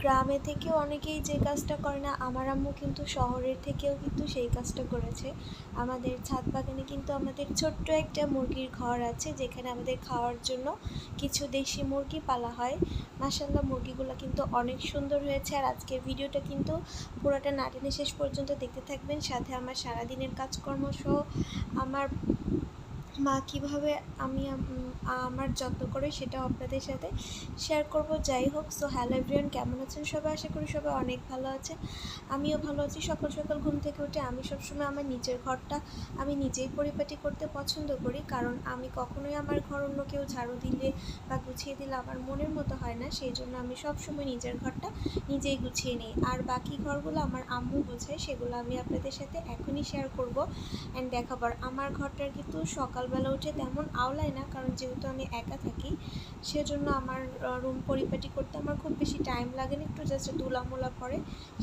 গ্রামে থেকেও অনেকেই যে কাজটা করে না, আমার আম্মু কিন্তু শহরের থেকেও কিন্তু সেই কাজটা করেছে। আমাদের ছাদ বাগানে কিন্তু আমাদের ছোট্ট একটা মুরগির ঘর আছে, যেখানে আমাদের খাওয়ার জন্য কিছু দেশি মুরগি পালা হয়। মাসাল্লাহ মুরগিগুলো কিন্তু অনেক সুন্দর হয়েছে আর আজকের ভিডিওটা কিন্তু পুরোটা নাটিনে শেষ পর্যন্ত দেখতে থাকবেন। সাথে আমার সারাদিনের কাজকর্ম সহ আমার মা, কীভাবে আমি আমার যত্ন করে সেটাও আপনাদের সাথে শেয়ার করব। যাই হোক সো হ্যালো এভরিওয়ান কেমন আছেন সবাই? আশা করি সবাই অনেক ভালো আছেন। আমিও ভালো আছি। সকাল সকাল ঘুম থেকে উঠে আমি সবসময় আমার নিজের ঘরটা আমি নিজেই পরিপাটি করতে পছন্দ করি। কারণ আমি কখনোই আমার ঘর অন্য কেউ ঝাড়ু দিলে বা গুছিয়ে দিলে আমার মনের মতো হয় না। সেই জন্য আমি সবসময় নিজের ঘরটা নিজেই গুছিয়ে নিই। আর বাকি ঘরগুলো আমার আম্মু বোঝায় সেগুলো আমি আপনাদের সাথে এখনই শেয়ার করব অ্যান্ড দেখাবার আমার ঘরটার কিন্তু সকালবেলা উঠে তেমন আওলায় না, কারণ যেহেতু আমি একা থাকি, সেজন্য আমার রুম পরিপাটি করতে আমার খুব বেশি টাইম লাগে না একটু জাস্ট ধুলামোলা করে।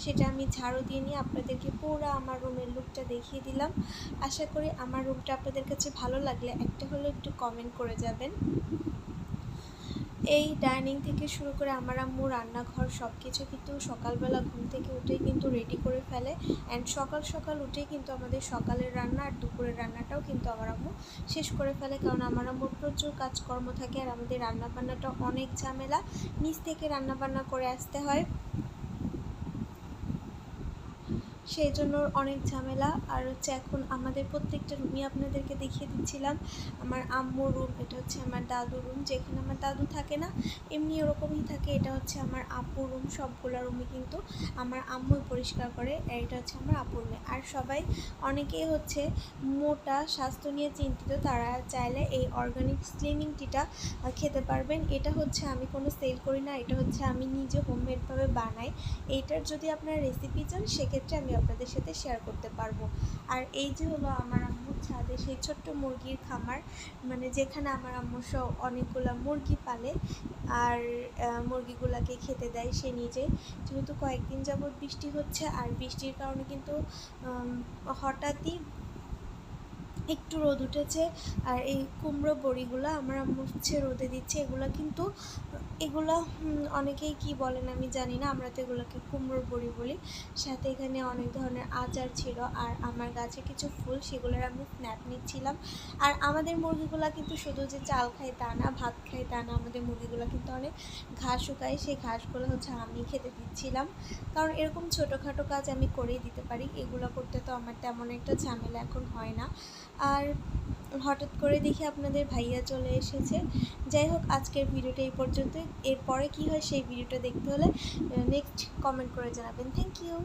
সেটা আমি ঝাড়ু দিয়ে নিয়ে আপনাদেরকে পুরো আমার রুমের লুকটা দেখিয়ে দিলাম। আশা করি আমার রুমটা আপনাদের কাছে ভালো লাগলে একটা হলেও একটু কমেন্ট করে যাবেন। এই ডাইনিং থেকে শুরু করে আমার আম্মু, রান্নাঘর সব কিছু কিন্তু সকালবেলা ঘুম থেকে উঠেই কিন্তু রেডি করে ফেলে অ্যান্ড সকাল সকাল উঠেই কিন্তু আমাদের সকালের রান্না আর দুপুরের রান্নাটাও কিন্তু আমার আম্মু শেষ করে ফেলে কারণ আমার আম্মুর প্রচুর কাজকর্ম থাকে আর আমাদের রান্নাবান্নাটা অনেক ঝামেলা। নিচ থেকে রান্নাবান্না করে আসতে হয়। সেই জন্য অনেক ঝামেলা। আর হচ্ছে এখন আমাদের প্রত্যেকটা রুমই আপনাদেরকে দেখিয়ে দিচ্ছিলাম। আমার আম্মুর রুম, এটা হচ্ছে আমার দাদুর রুম। যেখানে আমার দাদু থাকে না, এমনি ওরকমই থাকে। এটা হচ্ছে আমার আপুর রুম, সবগুলো রুমই কিন্তু আমার আম্মুই পরিষ্কার করে এটা হচ্ছে আমার আপুর রুমে। আর সবাই, অনেকেই হচ্ছে মোটা, স্বাস্থ্য নিয়ে চিন্তিত, তারা চাইলে এই অর্গানিক স্লিমিং টিটা খেতে পারবেন। এটা হচ্ছে আমি কোনো সেল করি না, এটা হচ্ছে আমি নিজে হোমমেডভাবে বানাই। এইটার যদি আপনারা রেসিপি চান, সেক্ষেত্রে আমি আপনাদের সাথে শেয়ার করতে পারব। আর এই যে হলো আমার আম্মুর ছাদে, সেই ছোট্ট মুরগির খামার মানে যেখানে আমার আম্মু সব অনেকগুলো মুরগি পালে, আর মুরগিগুলাকে খেতে দেয় সে নিজে। যেহেতু কয়েকদিন যাবত বৃষ্টি হচ্ছে, আর বৃষ্টির কারণে কিন্তু হঠাৎই একটু রোদ উঠেছে আর এই কুমড়ো বড়িগুলো আমার আম্মু হচ্ছে রোদে দিচ্ছে। এগুলো কিন্তু, এগুলো অনেকেই কি বলেন আমি জানি না, আমরা তো এগুলোকে কুমড়োর বড়ি বলি। সাথে এখানে অনেক ধরনের আচার ছিল আর আমার গাছে কিছু ফুল সেগুলোর আমি স্ন্যাপ নিচ্ছিলাম। আর আমাদের মুরগিগুলো কিন্তু শুধু যে চাল খায় তা না, ভাত খায় তা না, আমাদের মুরগিগুলো কিন্তু অনেক ঘাসও খায় সেই ঘাসগুলো হচ্ছে আমি খেতে দিচ্ছিলাম। কারণ এরকম ছোটোখাটো কাজ আমি করেই দিতে পারি, এগুলো করতে তো আমার তেমন একটা ঝামেলা এখন হয় না। আর হঠাৎ করে দেখি আপনাদের ভাইয়া চলে এসেছে। যাই হোক, আজকের ভিডিওটা এই পর্যন্ত এরপরে কি হয় সেই ভিডিওটা দেখতে হলে নেক্সট কমেন্ট করে জানাবেন। Thank you